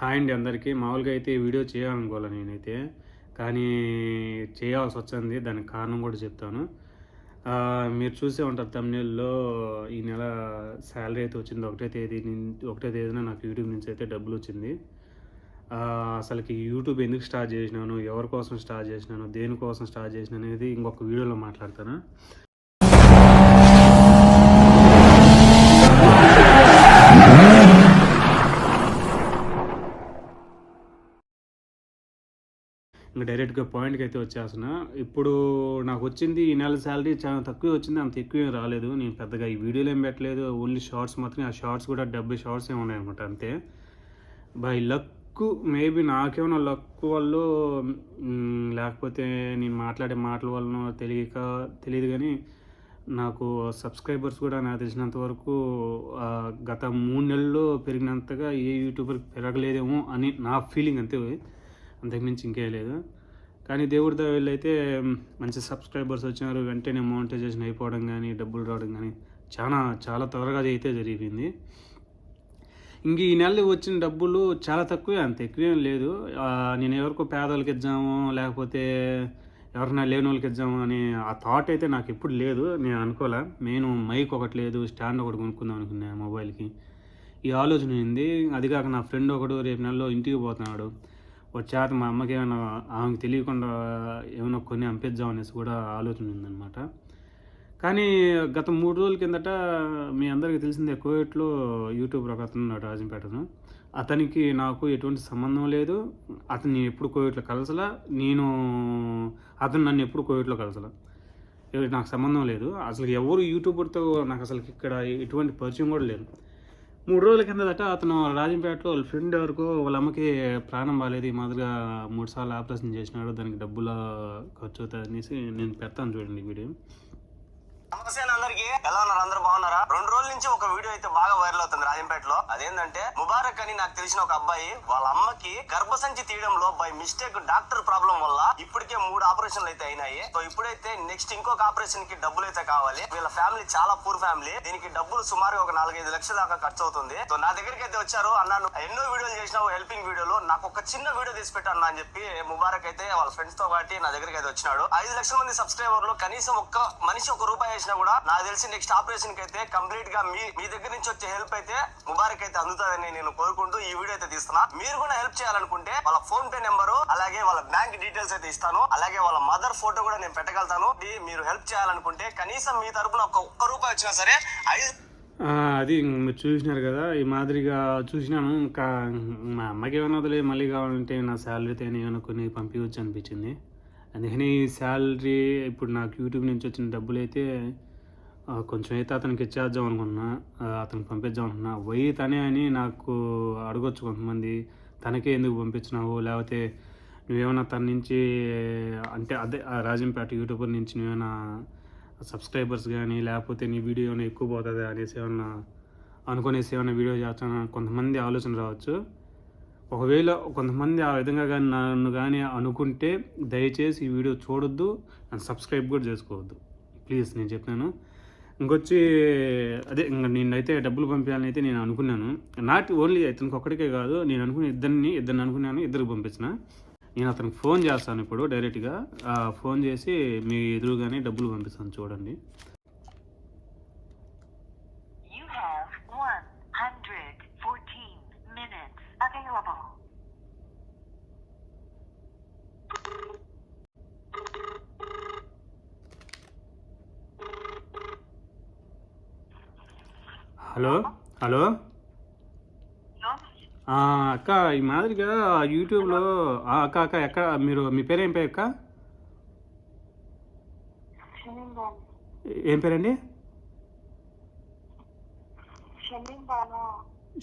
Hi అండి అందరికీ. మామూలుగా అయితే వీడియో చేయాలనుకోవాలి నేనైతే. కానీ చేయాల్సి వచ్చింది. దానికి కారణం కూడా చెప్తాను. మీరు చూసే ఉంటారు తమిళలో ఈ నెల శాలరీ అయితే వచ్చింది. ఒకటే తేదీ ఒకటే తేదీన నాకు యూట్యూబ్ నుంచి అయితే డబ్బులు వచ్చింది. అసలుకి యూట్యూబ్ ఎందుకు స్టార్ట్ చేసినాను? ఎవరి కోసం స్టార్ట్ చేసినాను? దేనికోసం స్టార్ట్ చేసినాను అనేది ఇంకొక వీడియోలో మాట్లాడతాను. ఇంకా డైరెక్ట్గా పాయింట్కి అయితే వచ్చేసిన ఇప్పుడు నాకు వచ్చింది ఈ నెల శాలరీ చాలా తక్కువ వచ్చింది అంత ఎక్కువ ఏం రాలేదు. నేను పెద్దగా ఈ వీడియోలు ఏం పెట్టలేదు. ఓన్లీ షార్ట్స్ మాత్రమే. ఆ షార్ట్స్ కూడా డెబ్బై షార్ట్స్ ఏమి ఉన్నాయి అనమాట అంతే. బై లక్ మేబీ నాకేమైనా లక్ వల్ల లేకపోతే నేను మాట్లాడే మాటల వలన తెలియక తెలియదు కానీ నాకు సబ్స్క్రైబర్స్ కూడా నాకు తెలిసినంత వరకు గత మూడు నెలల్లో పెరిగినంతగా ఏ యూట్యూబర్ పెరగలేదేమో అని నా ఫీలింగ్ అంతే. అంతకుమించి ఇంకేం లేదు. కానీ దేవుడి దయవల్ల అయితే మంచి సబ్స్క్రైబర్స్ వచ్చినారు. వెంటనే మోనిటైజేషన్ అయిపోవడం కానీ డబ్బులు రావడం కానీ చాలా చాలా త్వరగా అయితే జరిగింది. ఇంక ఈ నెల వచ్చిన డబ్బులు చాలా తక్కువే అంత ఎక్కువేం లేదు. నేను ఎవరికో పేదవాళ్ళకి ఇద్దాము లేకపోతే ఎవరైనా లేని వాళ్ళకి ఇద్దాము అని ఆ థాట్ అయితే నాకు ఎప్పుడు లేదు. నేను అనుకోలే. నేను మైక్ ఒకటి లేదు స్టాండ్ ఒకటి కొనుక్కుందాం అనుకున్నాను మొబైల్కి. ఈ ఆలోచన ఉంది అది కాక నా ఫ్రెండ్ ఒకడు రేపు నెలలో ఇంటికి పోతున్నాడు. చేత మా అమ్మకి ఏమైనా ఆమెకి తెలియకుండా ఏమైనా కొన్ని పంపిద్దాం అనేసి కూడా ఆలోచన ఉందన్నమాట. కానీ గత మూడు రోజుల కిందట మీ అందరికీ తెలిసిందే కోవిట్లో యూట్యూబ్ ఒక అతను ఉన్నాడు రాజంపేటను అతనికి నాకు ఎటువంటి సంబంధం లేదు. అతను నేను ఎప్పుడు కోవిట్లో కలసలా నేను అతను నన్ను ఎప్పుడు కోవిట్లో కలసలా. నాకు సంబంధం లేదు. అసలు ఎవరు యూట్యూబర్తో నాకు అసలు ఇక్కడ ఎటువంటి పరిచయం కూడా లేదు. మూడు రోజుల కిందట అతను రాజంపేటలో వాళ్ళ ఫ్రెండ్ వరకు వాళ్ళ అమ్మకి ప్రాణం బాగాలేదు ఈ మాదిరిగా మూడు సార్లు ఆపరేషన్ చేసినాడు దానికి డబ్బులు ఖర్చు అవుతుంది అనేసి నేను పెడతాను చూడండి వీడియో. నమస్తే అందరికి ఎలా ఉన్నారు? అందరూ బాగున్నారా? రెండు రోజుల నుంచి ఒక వీడియో అయితే బాగా వైరల్ అవుతుంది రాజంపేటలో. అదేంటంటే ముబారక్ అని నాకు తెలిసిన ఒక అబ్బాయి వాళ్ళ అమ్మకి గర్భసంచి తీయడంలో బై మిస్టేక్ డాక్టర్ ప్రాబ్లం వల్ల ఇప్పటికే మూడు ఆపరేషన్లు అయితే అయినాయి. సో ఇప్పుడైతే నెక్స్ట్ ఇంకొక ఆపరేషన్కి డబ్బులు అయితే కావాలి. వీళ్ళ ఫ్యామిలీ చాలా పూర్ ఫ్యామిలీ దీనికి డబ్బులు సుమారు ఒక నాలుగైదు లక్షల దాకా ఖర్చు అవుతుంది. సో నా దగ్గరికి అయితే వచ్చారు. అన్నాను ఎన్నో వీడియోలు చేసినావు హెల్పింగ్ వీడియోలు నాకు ఒక చిన్న వీడియో తీసి పెట్టాను అని చెప్పి ముబారక్ అయితే వాళ్ళ ఫ్రెండ్స్తో పాటు నా దగ్గరికి అయితే వచ్చినాడు. ఐదు లక్షల మంది సబ్స్క్రైబర్లు కనీసం ఒక్క మనిషి ఒక రూపాయి చేసినా కూడా నాకు తెలిసి నెక్స్ట్ ఆపరేషన్కి అయితే కంప్లీట్గా మీ మీ దగ్గర నుంచి వచ్చే హెల్ప్ అయితే ముబారక్ అయితే అందుతుందని నేను కోరుకుంటూ ఈ వీడియో అయితే తీస్తున్నా. మీరు కూడా హెల్ప్ చేయాలనుకుంటే వాళ్ళ ఫోన్ పే నెంబరు అలాగే వాళ్ళ బ్యాంక్ డీటెయిల్స్ అయితే ఇస్తాను. అలాగే వాళ్ళ మదర్ ఫోటో కూడా నేను పెట్టగలుగుతాను. మీరు హెల్ప్ చేయాలనుకుంటే కనీసం మీ తరపున ఒక్క రూపాయి వచ్చినా సరే ఐదు అది మీరు చూసినారు కదా ఈ మాదిరిగా చూసినాను. ఇంకా మా అమ్మకి ఏమైనా వదిలే మళ్ళీ కావాలంటే నా శాలరీతో ఏమైనా కొన్ని పంపించవచ్చు అనిపించింది. అందుకని ఈ శాలరీ ఇప్పుడు నాకు యూట్యూబ్ నుంచి వచ్చిన డబ్బులు అయితే కొంచెం అయితే అతనికి ఇచ్చేద్దాం అనుకున్నా అతనికి పంపిద్దాం అనుకున్నా. పోయి తనే అని నాకు అడగొచ్చు కొంతమంది తనకే ఎందుకు పంపించినావు? లేకపోతే నువ్వేమైనా తన నుంచి అంటే అదే రాజంపేట యూట్యూబర్ నుంచి నువ్వేమైనా సబ్స్క్రైబర్స్ కానీ లేకపోతే నీ వీడియో ఏమైనా ఎక్కువ పోతుంది అనేసి ఏమన్నా అనుకునేసి ఏమైనా వీడియో చేస్తాను? కొంతమంది ఆలోచన రావచ్చు. ఒకవేళ కొంతమంది ఆ విధంగా కానీ నన్ను కానీ అనుకుంటే దయచేసి ఈ వీడియో చూడొద్దు అండ్ సబ్స్క్రైబ్ కూడా చేసుకోవద్దు. ప్లీజ్ నేను చెప్పాను ఇంకొచ్చి అదే ఇంకా నేనైతే డబ్బులు పంపించాలని అయితే నేను అనుకున్నాను. నాట్ ఓన్లీ అతనికి ఒక్కడికే కాదు నేను అనుకున్న ఇద్దరిని ఇద్దరిని అనుకున్నాను ఇద్దరికి పంపించిన. నేను అతనికి ఫోన్ చేస్తాను ఇప్పుడు డైరెక్ట్గా. ఫోన్ చేసి మీ ఎదురుగానే డబ్బులు పంపిస్తాను చూడండి. హలో? హలో? అక్క ఈ మాదిరిగా యూట్యూబ్లో అక్క అక్క ఎక్కడ మీరు మీ పేరు ఏం పేరు అక్క? ఏం పేరండి?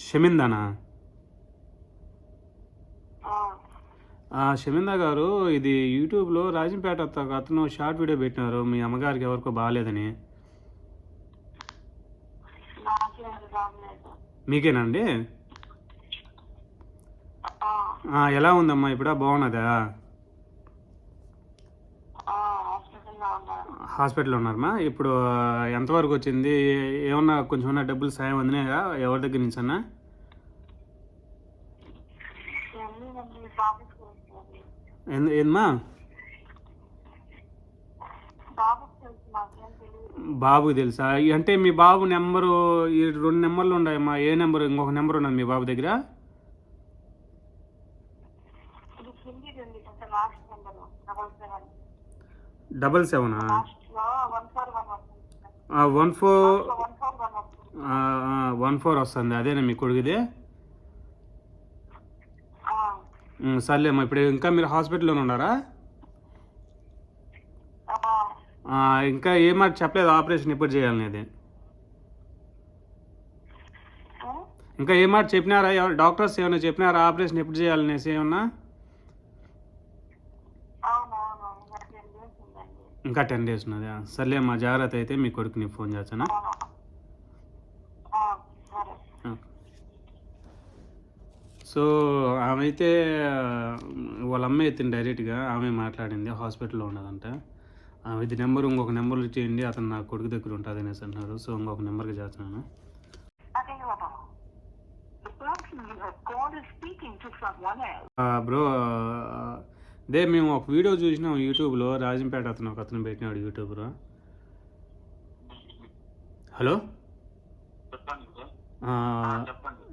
షమిందానా షమిందా గారు ఇది యూట్యూబ్లో రాజంపేట అతను షార్ట్ వీడియో పెట్టినారు మీ అమ్మగారికి ఎవరికో బాగాలేదని మీకేనండి? ఎలా ఉందమ్మా? ఇప్పుడు బాగున్నదా? హాస్పిటల్లో ఉన్నారమ్మా? ఇప్పుడు ఎంతవరకు వచ్చింది ఏమన్నా కొంచెం డబ్బులు సాయం అందినాయా? ఎవరి దగ్గర నుంచి అన్నా ఏందమ్మా బాబుకి తెలుసు నాకేం బాబుకి తెలుసా? అంటే మీ బాబు నెంబరు ఈ రెండు నెంబర్లు ఉన్నాయమ్మా ఏ నెంబర్? ఇంకొక నెంబర్ ఉన్నది మీ బాబు దగ్గర. Double seven one four one four వస్తుంది. అదేనా మీ కొడుకుది? సర్లేమ్మా. ఇప్పుడు ఇంకా మీరు హాస్పిటల్లోనే ఉన్నారా? ఇంకా ఏ మాట చెప్పలేదు ఆపరేషన్ ఎప్పుడు చేయాలనేది? ఇంకా ఏ మాట చెప్పినారా ఎవరు డాక్టర్స్ ఏమైనా చెప్పినారా ఆపరేషన్ ఎప్పుడు చేయాలనేసి ఏమన్నా? ఇంకా టెన్ డేస్ ఉన్నది? సర్లే అమ్మా జాగ్రత్త అయితే మీ కొడుకు నీకు ఫోన్ చేస్తానా. సో ఆమె అయితే వాళ్ళ అమ్మ ఎత్తింది డైరెక్ట్గా ఆమె మాట్లాడింది హాస్పిటల్లో ఉన్నదంట. ఇది నెంబర్ ఇంకొక నెంబర్ చేయండి అతను నా కొడుకు దగ్గర ఉంటుంది అనేసి అన్నారు సో ఇంకొక నెంబర్కి చేస్తున్నాను. బ్రో దే మేము ఒక వీడియో చూసినాం యూట్యూబ్లో. రాజంపేట అతను ఒక అతను పెట్టినాడు యూట్యూబ్లో. హలో?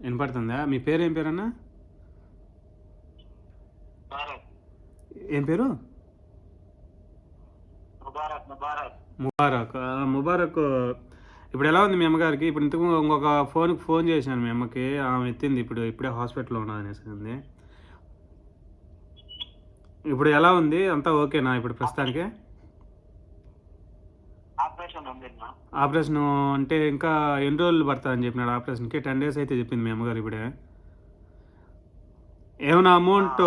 వినపడుతుందా? మీ పేరు ఏం పేరన్నా ఏం పేరు? ముబారక్. ముబారక్. ఇప్పుడు ఎలా ఉంది మీ అమ్మగారికి? ఇప్పుడు ఇంతకు ఇంకొక ఫోన్కి ఫోన్ చేశాను మీ అమ్మకి. ఆమె ఎత్తింది ఇప్పుడు ఇప్పుడే హాస్పిటల్లో ఉన్నది అనేసి ఉంది. ఇప్పుడు ఎలా ఉంది? అంతా ఓకేనా ఇప్పుడు ప్రస్తుతానికి? ఆపరేషన్ అంటే ఇంకా ఎన్ని రోజులు పడుతుందని చెప్పినాడు ఆపరేషన్కి టెన్ డేస్ అయితే చెప్పింది మీ అమ్మగారు ఇప్పుడే. ఏమైనా అమౌంట్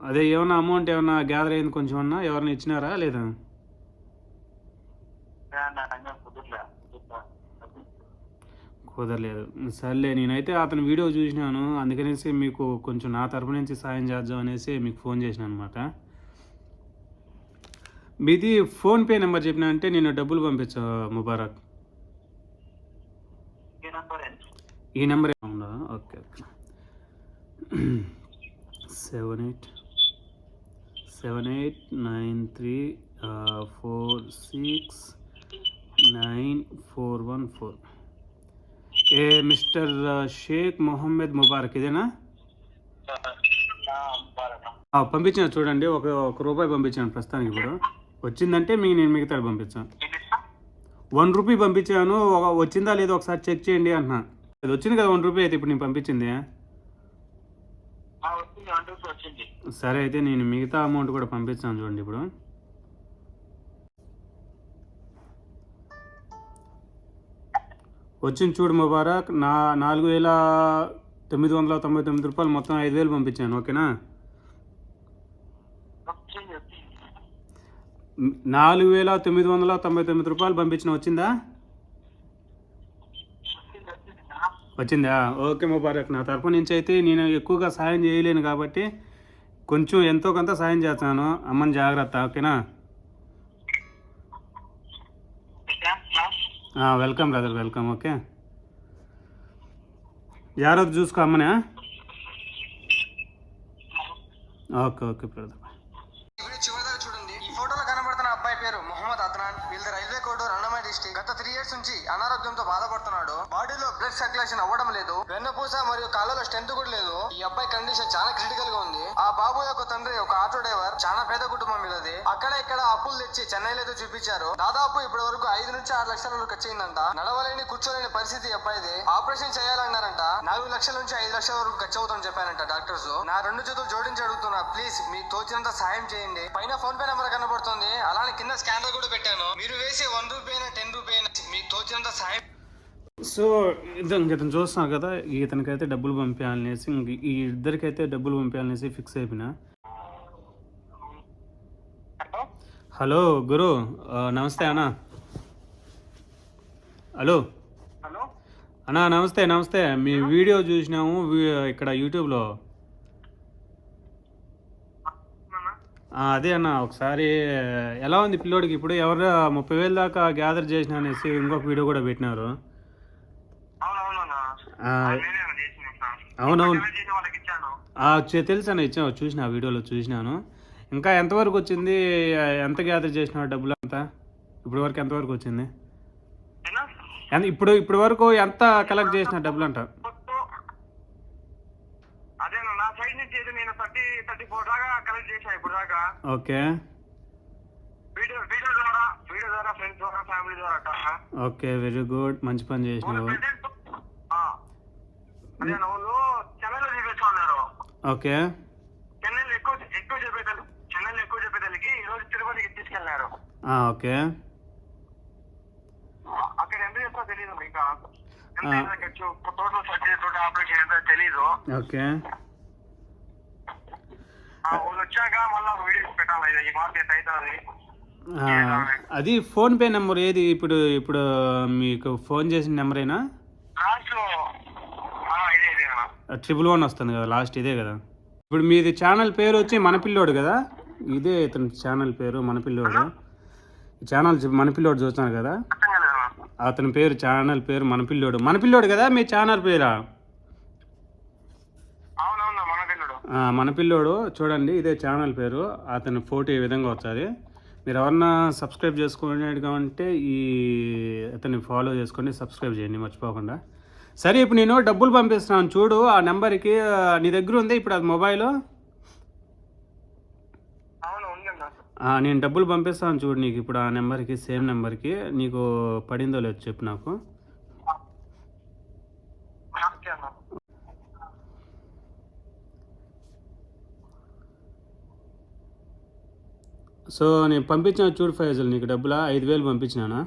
అదే ఏమైనా అమౌంట్ ఏమైనా గ్యాదర్ అయింది కొంచెం అన్నా? ఎవరైనా ఇచ్చినారా లేదా? కుదరలేదు. సర్లే నేనైతే అతని వీడియో చూసినాను. అందుకనేసి మీకు కొంచెం నా తరపు నుంచి సాయం చేద్దాం అనేసి మీకు ఫోన్ చేసిన అనమాట మీది ఫోన్పే నెంబర్ చెప్పిన అంటే నేను డబ్బులు పంపించా ముబారక్. ఈ నెంబర్ ఉందా? Okay okay. Seven eight seven eight nine three four six nine four one four. ఏ మిస్టర్ షేక్ మొహమ్మద్ ముబారక్ ఇదేనా? పంపించిన చూడండి ఒక ఒక రూపాయి పంపించాను ప్రస్తుతానికి ఇప్పుడు. వచ్చిందంటే మీ నేను మిగతాది పంపించాను వన్ రూపీ పంపించాను ఒక వచ్చిందా లేదో ఒకసారి చెక్ చేయండి అంటున్నా. అది వచ్చింది కదా వన్ రూపీ అయితే ఇప్పుడు నేను పంపించింది. వచ్చింది. సరే అయితే నేను మిగతా అమౌంట్ కూడా పంపిస్తాను చూడండి ఇప్పుడు. వచ్చింది చూడు ముబారక్ నా నాలుగు వేల తొమ్మిది వందల తొంభై తొమ్మిది రూపాయలు మొత్తం ఐదు వేలు పంపించాను ఓకేనా? నాలుగు వేల తొమ్మిది వందల తొంభై తొమ్మిది రూపాయలు పంపించిన వచ్చిందా? వచ్చింది వచ్చింది వచ్చిందా? ఓకే ముబారక్ నా తరపు నుంచి అయితే నేను ఎక్కువగా సాయం చేయలేను కాబట్టి కొంచెం ఎంతో కొంత సాయం చేస్తాను. అమ్మని జాగ్రత్త ఓకేనా? Welcome brother welcome okay. జాగ్రత్త చూసుకో అమ్మనే ఓకే ఓకే బ్రదర్. కోడూరు గత త్రీ ఇయర్స్ నుంచి అనారోగ్యంతో బాధపడుతున్నాడు. బాడీలో బ్లడ్ సర్క్యులేషన్ అవ్వడం లేదు వెన్నపూస మరియు కాళ్ళలో స్ట్రెంత్ కూడా లేదు. ఈ అబ్బాయి కండిషన్ చాలా క్రిటికల్గా ఉంది. ఆ బాబు యొక్క తండ్రి ఒక ఆటో డ్రైవర్ చాలా పేద కుటుంబం ఇది అక్కడ ఇక్కడ అప్పులు తెచ్చి చెన్నైలో అయితే చూపించారు. దాదాపు ఇప్పటి వరకు ఐదు నుంచి ఆరు లక్షల వరకు ఖర్చు నడవలేని కూర్చోలేని పరిస్థితి అబ్బాయిది. ఆపరేషన్ చేయాలన్నారంట. నాలుగు లక్షల నుంచి ఐదు లక్షల వరకు ఖర్చు అవుతుందని చెప్పారంట డాక్టర్స్ నా రెండు చేతులు జోడించి అడుగుతున్నా ప్లీజ్ మీకు తోచినంత సాయం చేయండి. పైన ఫోన్ పే నెంబర్ కనబడుతుంది. అలానే కింద స్కానర్ కూడా పెట్టాను. మీరు వేసే వన్ రూపీ అయినా టెన్ రూపీ అయినా మీకు తోచినంత సాయం సో ఇతను చూస్తున్నారు కదా ఇతనికైతే డబ్బులు పంపించాలనేసి ఈ ఇద్దరికైతే డబ్బులు పంపించాలనేసి ఫిక్స్ అయిపోయినా? హలో గురు నమస్తే అన్నా. హలో. హలో. అన్నా నమస్తే నమస్తే. మీ వీడియో చూసినాము ఇక్కడ యూట్యూబ్లో ఆ, అదే అన్న ఒకసారి ఎలా ఉంది పిల్లోడికి? ఇప్పుడు ఎవరు ముప్పై వేలు దాకా గ్యాదర్ చేసిన అనేసి ఇంకొక వీడియో కూడా పెట్టినారు. చేసిన అవునవును. ఇచ్చాను. తెలుసు అన్న ఇచ్చావు చూసిన ఆ వీడియోలో చూసినాను. ఇంకా ఎంతవరకు వచ్చింది? ఎంత గ్యాదర్ చేసినావు డబ్బులు అంతా? ఇప్పుడు వరకు ఎంతవరకు వచ్చింది? ఇప్పుడు ఇప్పుడు వరకు ఎంత కలెక్ట్ చేసిన డబ్బులు అంట అదేనా నా సైడ్ నుంచి అయితే నేను థర్టీ ఫోర్ దాకా కలెక్ట్ చేశా ఇప్పుడు దాకా. ఓకే. వీడియో వీడియో ద్వారా వీడియో ద్వారా ఫ్రెండ్స్ ద్వారా ఫ్యామిలీ ద్వారా అట్లా. Okay very good. మంచి పని చేసినావు. అదేనా వాళ్ళు చెన్నైలో చూపిస్తా ఉన్నారు. ఓకే. చెన్నైలో ఎక్కువ ఎక్కువ చెప్పేదాన్ని చెన్నైలో ఎక్కువ చెప్పేదానికి ఈ రోజు తిరుపతికి తీసుకెళ్ళారు. ఆ, ఓకే. అక్కడ ఎంత చేస్తా తెలియదు ఇంకా ఎంత. ఖర్చు టోటల్ సర్జరీ టోటల్ ఆపరేషన్ ఎంత తెలీదు. ఓకే. వచ్చాక మళ్ళీ వీడియోస్ పెట్టాలి ఇది ఈ మార్కెట్ అవుతుంది ఆ, అది ఫోన్పే నెంబర్ ఏది? ఇప్పుడు ఇప్పుడు మీకు ఫోన్ చేసిన ఇదే అన్న. ట్రిపుల్ వన్ వస్తుంది కదా లాస్ట్ ఇదే కదా. ఇప్పుడు మీది ఛానల్ పేరు వచ్చి మన పిల్లోడు కదా? ఇదే ఇతని ఛానల్ పేరు మన పిల్లోడు ఛానల్ మన పిల్లోడు చూస్తున్నాడు కదా. అతని పేరు ఛానల్ పేరు మన పిల్లోడు మన పిల్లోడు కదా మీ ఛానల్ పేరా అవునవును మన పిల్లడు చూడండి ఇదే ఛానల్ పేరు. అతని ఫోటో ఈ విధంగా వచ్చాది. మీరు ఎవరన్నా సబ్స్క్రైబ్ చేసుకోండి అంటే ఈ అతన్ని ఫాలో చేసుకోండి సబ్స్క్రైబ్ చేయండి మర్చిపోకుండా. సరే ఇప్పుడు నేను డబ్బులు పంపిస్తున్నాను. చూడు ఆ నెంబర్కి నీ దగ్గర ఉంది ఇప్పుడు అది మొబైల్? నేను డబ్బులు పంపిస్తాను చూడు నీకు ఇప్పుడు ఆ నెంబర్కి సేమ్ నెంబర్కి. నీకు పడిందో లేదో చెప్పు నాకు ఓకే అన్న సో నేను పంపించిన చూడు ఫైజల్ నీకు డబ్బులా? ఐదు వేలు పంపించినానా?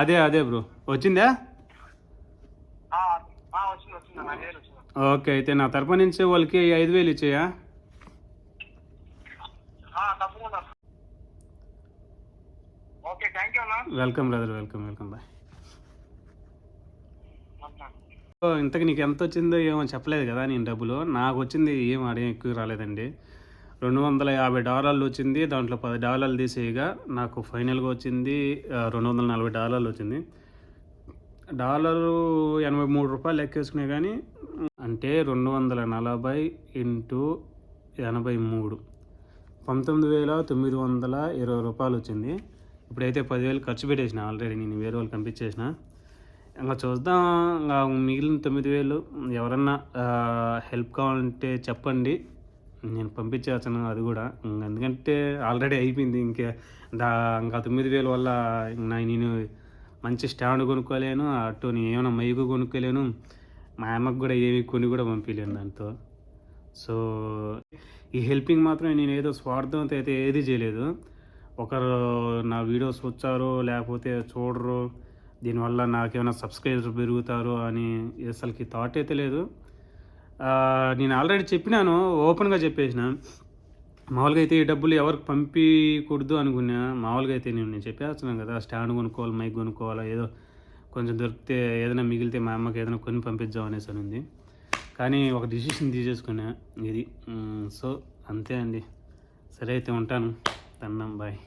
అదే అదే బ్రో. వచ్చిందా. ఓకే అయితే నా తరపు నుంచి వాళ్ళకి ఐదు వేలు ఇచ్చేయా? తప్పకుండా. ఓకే థ్యాంక్ యూ అన్న. Welcome brother welcome welcome bye. ఇంతకు నీకు ఎంత వచ్చిందో ఏమో చెప్పలేదు కదా నేను డబ్బులు. నాకు వచ్చింది ఏం అడిగి ఎక్కువ రాలేదండి. రెండు వందల యాభై డాలర్లు వచ్చింది దాంట్లో పది డాలర్లు తీసేయగా నాకు ఫైనల్గా వచ్చింది రెండు వందల నలభై డాలర్లు వచ్చింది. డాలరు ఎనభై మూడు రూపాయలు లెక్కేసుకునే కానీ అంటే రెండు వందల నలభై ఇంటూ ఎనభై మూడు. పంతొమ్మిది వేల తొమ్మిది వందల ఇరవై రూపాయలు వచ్చింది. ఇప్పుడైతే పదివేలు ఖర్చు పెట్టేసిన ఆల్రెడీ నేను వేరే వాళ్ళకి పంపించేసిన ఇంకా చూద్దాం ఇంకా మిగిలిన తొమ్మిది వేలు ఎవరన్నా హెల్ప్ కావాలంటే చెప్పండి. నేను పంపించేస్తాను అది కూడా. ఎందుకంటే ఆల్రెడీ అయిపోయింది ఇంకా దా ఇంకా తొమ్మిది వేల వల్ల నా నేను మంచి స్టాండ్ కొనుక్కోలేను అటు నేను ఏమైనా మైకు కొనుక్కోలేను. మా అమ్మకు కూడా ఏమి కొని కూడా పంపించలేను దాంతో. సో ఈ హెల్పింగ్ మాత్రం నేను ఏదో స్వార్థంతో అయితే ఏది చేయలేదు. ఒకరు నా వీడియోస్ వచ్చారో లేకపోతే చూడరు దీనివల్ల నాకేమైనా సబ్స్క్రైబర్స్ పెరుగుతారు అని అసలుకి థాట్ అయితే లేదు. నేను ఆల్రెడీ చెప్పినాను ఓపెన్గా చెప్పేసిన. మామూలుగా అయితే ఈ డబ్బులు ఎవరికి పంపించకూడదు అనుకున్నా. మామూలుగా అయితే నేను నేను చెప్పేస్తున్నాను కదా స్టాండ్ కొనుక్కోవాలి మైక్ కొనుక్కోవాలి ఏదో కొంచెం దొరికితే ఏదైనా మిగిలితే మా అమ్మకి ఏదైనా కొని పంపించాం అనేసి అని ఉంది. కానీ ఒక డిసిషన్ తీసేసుకున్నా ఇది. సో అంతే అండి. సరే అయితే ఉంటాను. తన్నాం బాయ్.